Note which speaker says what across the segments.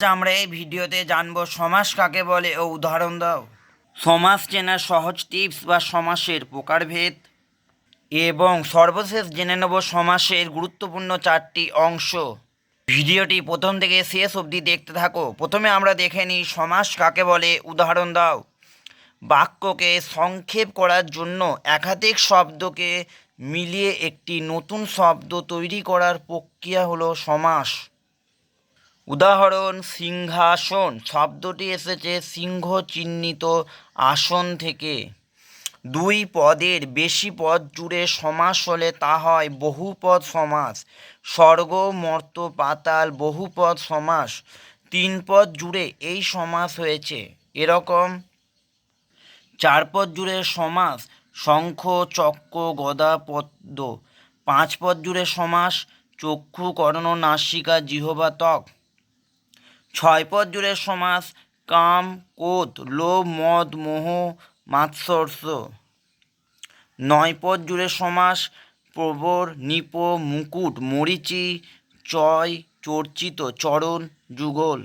Speaker 1: আমরা এই ভিডিওতে জানব সমাস কাকে বলে। ও, উদাহরণ দাও। সমাস চেনার সহজ টিপস বা সমাসের প্রকারভেদ। এবং সর্বশেষ জেনে নেব সমাসের গুরুত্বপূর্ণ চারটি অংশ। ভিডিওটি প্রথম থেকে শেষ অবধি দেখতে থাকো। প্রথমে আমরা দেখে নিই সমাস কাকে বলে। উদাহরণ দাও। বাক্যকে সংক্ষেপ করার জন্য একাধিক শব্দকে মিলিয়ে একটি নতুন শব্দ তৈরি করার প্রক্রিয়া হলো সমাস। উদাহরণ, সিংহাসন, শব্দটি এসেছে সিংহ চিহ্নিত আসন থেকে। দুই পদের বেশি পদ জুড়ে সমাস হলে তা হয় বহুপদ সমাস। স্বর্গ, মর্ত, পাতাল, বহুপদ সমাস। তিন পদ জুড়ে এই সমাস হয়েছে। এরকম। চার পদ জুড়ে সমাস, শঙ্খ, চক্র, গদা, পদ্ম। পাঁচ পদ জুড়ে সমাস, চক্ষু, কর্ণ, নাসিকা, জিহবা, ত্বক। ছয় পদ জুড়ে সমাস, কাম কোত লোভ, মদ, মোহ, মাৎসর্য। নয় পদ জুড়ে সমাস, প্রবর, নিপ, মুকুট, মরিচি, চয়, চর্চিত, চরণ, যুগল।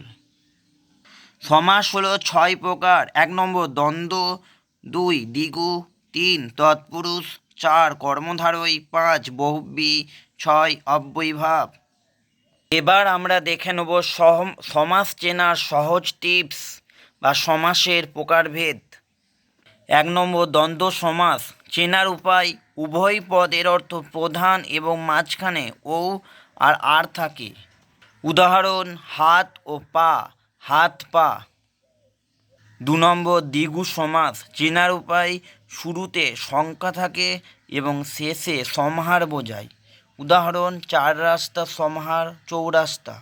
Speaker 1: সমাস হলো ছয় প্রকার, এক নম্বর দ্বন্দ্ব, দুই দ্বিগু, তিন তৎপুরুষ, চার কর্মধারয় পাঁচ বহুব্রী ছয় অব্যয়ভাব। এবার আমরা দেখে নেব সমাস চেনার সহজ টিপস বা সমাসের প্রকারভেদ। এক নম্বর, দ্বন্দ্ব সমাস। চেনার উপায়, উভয় পদের অর্থ প্রধান এবং মাঝখানে ও আর আর থাকে। উদাহরণ, হাত ও পা, হাত, পা। দু নম্বর, দ্বিগু সমাস। চেনার উপায়, শুরুতে সংখ্যা থাকে এবং শেষে সমাহার বোঝায়। উদাহরণ, চার রাস্তা, সমাহার, চৌরাস্তা।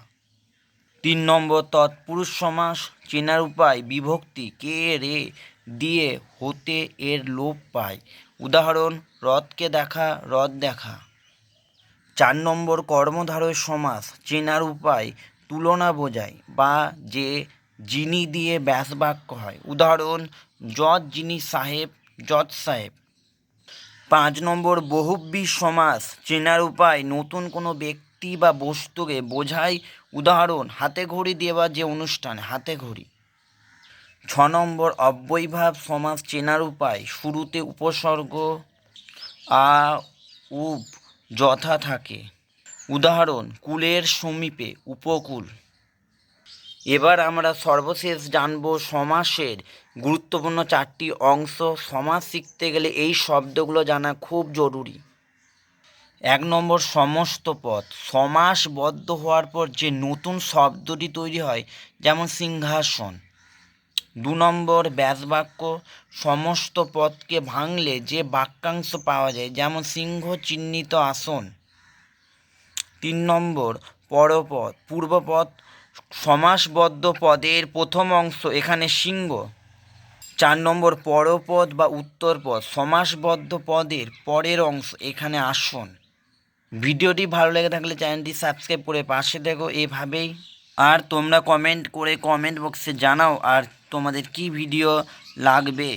Speaker 1: তিন নম্বর, তৎপুরুষ সমাস, চেনার উপায়, বিভক্তি, কে, রে, দিয়ে, হতে, এর লোপ পায়। উদাহরণ, রথকে দেখা, রথ দেখা। চার নম্বর, কর্মধারয় সমাস, চেনার উপায়, তুলনা বোঝায়, বা যে যিনি দিয়ে ব্যাস বাক্য হয়। উদাহরণ, যত যিনি সাহেব, যত সাহেব। পাঁচ নম্বর বহুব্রী সমাস, চেনার উপায়, নতুন কোনো ব্যক্তি বা বস্তুকে বোঝায় উদাহরণ, হাতে ঘড়ি দেওয়া যে অনুষ্ঠান, হাতে ঘড়ি। ছ নম্বর অব্যয়ভাব সমাস, চেনার উপায়, শুরুতে উপসর্গ আ উপ যথা থাকে। উদাহরণ, কুলের সমীপে, উপকূল। এবার আমরা সর্বশেষ জানব সমাসের গুরুত্বপূর্ণ চারটি অংশ সমাজ শিখতে গেলে এই শব্দগুলো জানা খুব জরুরি। এক নম্বর, সমস্ত পদ সমাসবদ্ধ হওয়ার পর যে নতুন শব্দটি তৈরি হয়, যেমন সিংহাসন। দু নম্বর, ব্যাসবাক্য। সমস্ত পদকে ভাঙলে যে বাক্যাংশ পাওয়া যায়, যেমন সিংহ চিহ্নিত আসন। তিন নম্বর পরপদ পূর্বপদ সমাসবদ্ধ পদের প্রথম অংশ এখানে সিংহ। চার নম্বর পরপদ বা উত্তরপদ, সমাসবদ্ধ পদের পরের অংশ এখানে আসন। ভিডিওটি ভালো লেগে থাকলে চ্যানেলটি সাবস্ক্রাইব করে পাশে দেখো এভাবেই। আর তোমরা কমেন্ট করে কমেন্ট বক্সে জানাও আর তোমাদের কি ভিডিও লাগবে।